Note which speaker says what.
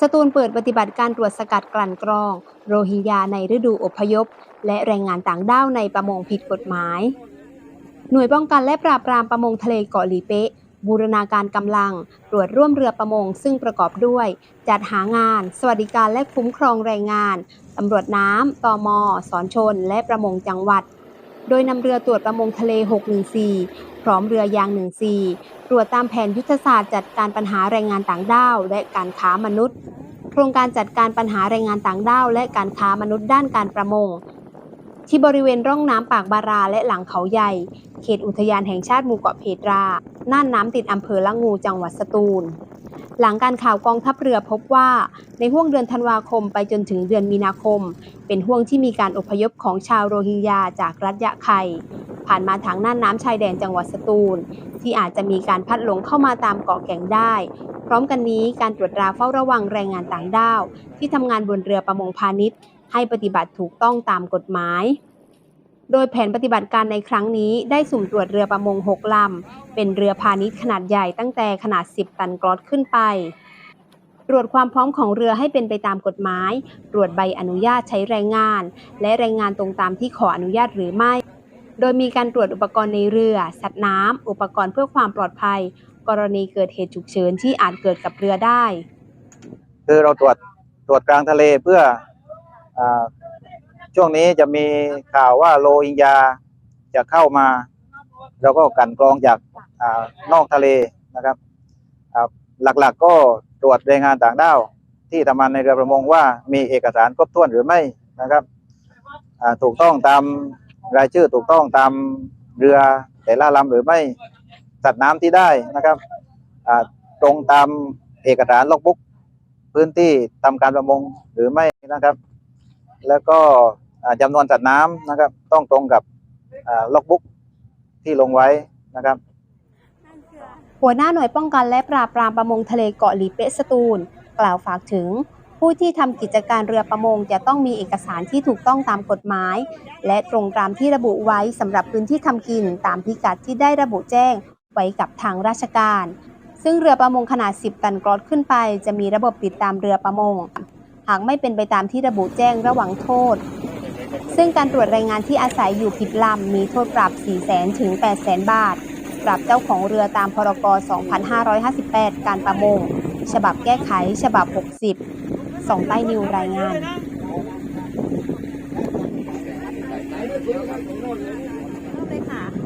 Speaker 1: สตูลเปิดปฏิบัติการตรวจสกัดกลั่นกรอง โรฮิงญาในฤดูอพยพ และแรงงานต่างด้าวในประมงผิดกฎหมาย หน่วยป้องกันและปราบปรามประมงทะเลเกาะหลีเป๊ะบูรณาการกำลัง ตรวจร่วมเรือประมง ซึ่งประกอบด้วย จัดหางาน สวัสดิการและคุ้มครองแรงงานตำรวจน้ำตมสอนชน และประมงจังหวัด โดยนำเรือตรวจประมงทะเล 614 พร้อมเรือยาง 14 ตรวจตามแผนยุทธศาสตร์จัดการปัญหาแรงงานต่างด้าว และการค้ามนุษย์ โครงการจัดการปัญหาแรงงานต่างด้าว และการค้ามนุษย์ด้านการประมง ที่บริเวณร่องน้ำปากบาราและหลังเขาใหญ่ เขตอุทยานแห่งชาติหมู่เกาะเพตรา น่านน้ำติดอำเภอละงูจังหวัดสตูล หลังการข่าวกองทัพเรือพบว่า ในห่วงเดือนธันวาคมไปจนถึงเดือนมีนาคม เป็นห่วงที่มีการอพยพของชาวโรฮิงญาจากรัฐยะไข่ ผ่านมาทางน่านน้ำชายแดนจังหวัดสตูล ที่อาจจะมีการพัดหลงเข้ามาตามเกาะแก่งได้ พร้อมกันนี้การตรวจตราเฝ้าระวังแรงงานต่างด้าว ที่ทำงานบนเรือประมงพาณิชย์ ให้ปฏิบัติถูกต้องตามกฎหมายโดยแผนปฏิบัติการในครั้งนี้ได้สุ่มตรวจเรือประมง 6 ลำ เป็นเรือพาณิชย์ขนาดใหญ่ตั้งแต่ขนาด 10 ตันกรอตขึ้นไป ตรวจความพร้อมของเรือให้เป็นไปตามกฎหมาย ตรวจใบอนุญาตใช้แรงงาน และแรงงานตรงตามที่ขออนุญาตหรือไม่ โดยมีการตรวจอุปกรณ์ในเรือ สัตว์น้ำ อุปกรณ์เพื่อความปลอดภัย กรณีเกิดเหตุฉุกเฉินที่อาจเกิดกับเรือได้
Speaker 2: คือเราตรวจตรวจกลางทะเลเพื่ออช่วงนี้จะมีข่าวว่าโรฮิงญาจะเข้ามาเราก็กันกรองจากอานอกทะเลนะครับหลักๆก็ตรวจแรงงานต่างด้าวที่ทำงานในเรือประมงว่ามีเอกสารครบถ้วนหรือไม่นะครับถูกต้องตาม รายชื่อถูกต้องตามเรือแต่ละลำหรือไม่สัตว์น้ำที่ได้นะครับตรงตามเอกสารล็อกบุ๊กพื้นที่ทำการประมงหรือไม่นะครับ แล้วก็อ่าจำนวนสัตว์น้ำนะครับ ต้องตรงกับล็อกบุ๊กที่ลงไว้นะครับ
Speaker 1: หัวหน้าหน่วยป้องกันและปราบปรามประมงทะเลเกาะหลีเป๊ะสตูล กล่าวฝากถึง ผู้ที่ทำกิจการเรือประมงจะต้องมีเอกสารที่ถูกต้องตามกฎหมาย และตรงตามที่ระบุไว้สำหรับพื้นที่ทำกินตามพิกัดที่ได้ระบุแจ้งไว้กับทางราชการ ซึ่งเรือประมงขนาด 10 ตันกรอตขึ้นไป จะมีระบบติดตามเรือประมง หากไม่เป็นไปตามที่ระบุแจ้งระหวังโทษ ซึ่งการตรวจแรงงานที่อาศัยอยู่ผิดลำมีโทษปรับ 4 0 0 0 0 0 ถึง8 0 0 0 0 0 บาท ปรับเจ้าของเรือตามพรก 2558 การประมง ฉบับแก้ไข ฉบับ 60 สองใต้นิวรายงานไปค่ะ